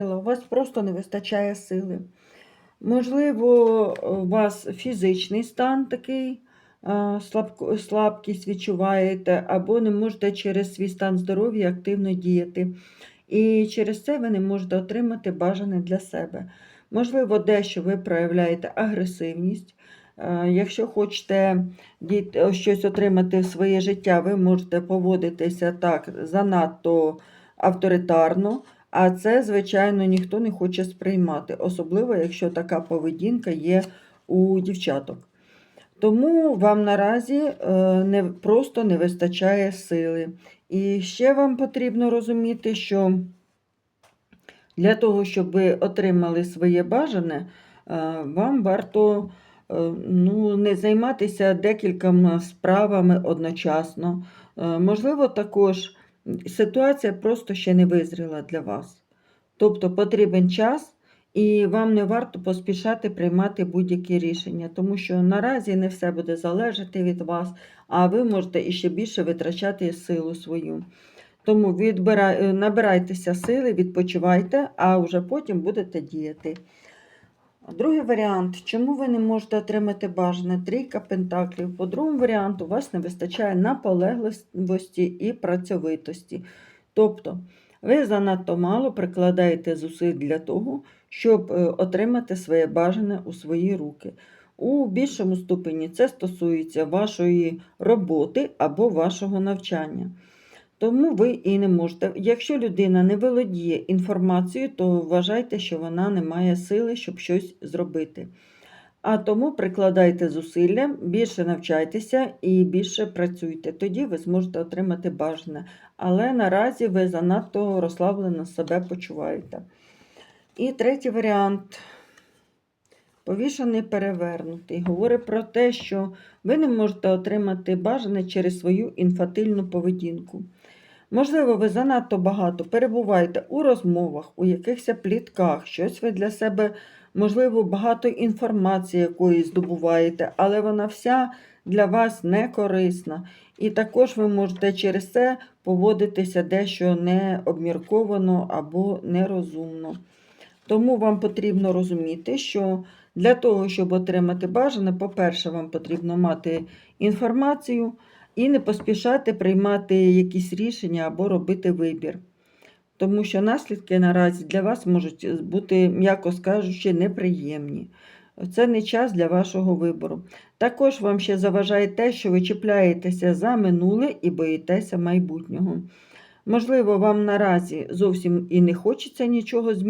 У вас просто не вистачає сили. Можливо, у вас фізичний стан такий, слабкість відчуваєте, або не можете через свій стан здоров'я активно діяти. І через це ви не можете отримати бажане для себе. Можливо, дещо ви проявляєте агресивність. Е, Якщо хочете щось отримати в своє життя, ви можете поводитися так занадто авторитарно, а це, звичайно, ніхто не хоче сприймати, особливо якщо така поведінка є у дівчаток. Тому вам наразі е, не, просто не вистачає сили. І ще вам потрібно розуміти, що для того, щоб ви отримали своє бажане, е, вам варто е, ну, не займатися декількома справами одночасно. Можливо, також ситуація просто ще не визріла для вас. Тобто потрібен час, і вам не варто поспішати приймати будь-які рішення, тому що наразі не все буде залежати від вас, а ви можете іще більше витрачати силу свою. Тому відбира- е, набирайтеся сили, відпочивайте, а вже потім будете діяти. Другий варіант, чому ви не можете отримати бажане трійка пентаклів. По другому варіанту, у вас не вистачає наполегливості і працьовитості. Тобто, ви занадто мало прикладаєте зусиль для того, щоб е, отримати своє бажане у свої руки. У більшому ступені це стосується вашої роботи або вашого навчання. Тому ви і не можете. Якщо людина не володіє інформацією, то вважайте, що вона не має сили, щоб щось зробити. А тому прикладайте зусилля, більше навчайтеся і більше працюйте. Тоді ви зможете отримати бажане. Але наразі ви занадто розслаблено себе почуваєте. І третій варіант. Повішаний перевернутий. Говорить про те, що ви не можете отримати бажане через свою інфантильну поведінку. Можливо, ви занадто багато перебуваєте у розмовах, у якихось плітках, щось ви для себе, можливо, багато інформації якоїсь здобуваєте, але вона вся для вас не корисна. І також ви можете через це поводитися дещо необмірковано або нерозумно. Тому вам потрібно розуміти, що для того, щоб отримати бажане, по-перше, вам потрібно мати інформацію і не поспішати приймати якісь рішення або робити вибір. Тому що наслідки наразі для вас можуть бути, м'яко скажучи, неприємні. Це не час для вашого вибору. Також вам ще заважає те, що ви чіпляєтеся за минуле і боїтеся майбутнього. Можливо, вам наразі зовсім і не хочеться нічого змінити.